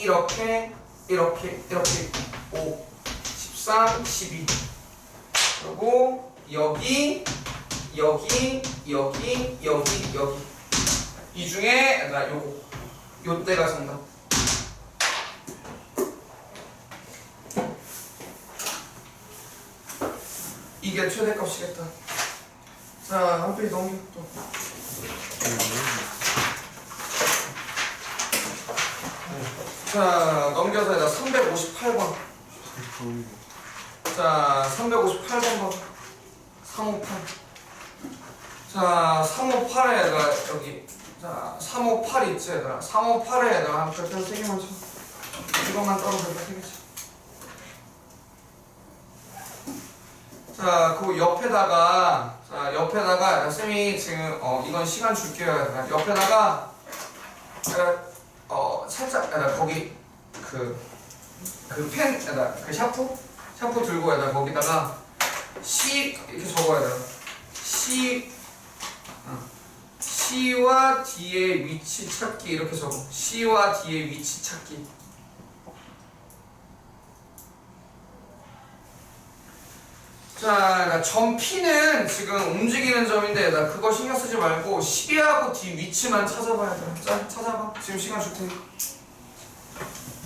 이렇게 이렇게 이렇게. 5 13 12 그리고 여기 여기 여기 여기 여기. 이 중에 나 요거. 요때가 정답. 이게 최대값이겠다. 자 한 페이지 넘겨 또 자, 넘겨서 나 358번. 자, 358번 봐. 358. 자, 358에다가 여기. 자, 358 있지, 얘들아. 358에다가 한 별표 3개만 쳐. 이것만 별표 3개 쳐. 자, 그 옆에다가, 자, 옆에다가, 쌤이 지금, 어, 이건 시간 줄게요. 옆에다가, 에, 어 살짝 에다 거기 그그펜 에다 그 샤프 샤프 들고 에다 거기다가 C 이렇게 적어야 돼. C 어, C와 D의 위치 찾기 이렇게 적어. C와 D의 위치 찾기. 자, 나점 P는 지금 움직이는 점인데 나 그거 신경 쓰지 말고 C하고 D 위치만 찾아봐야 돼. 자, 찾아봐. 지금 시간 줄 테니.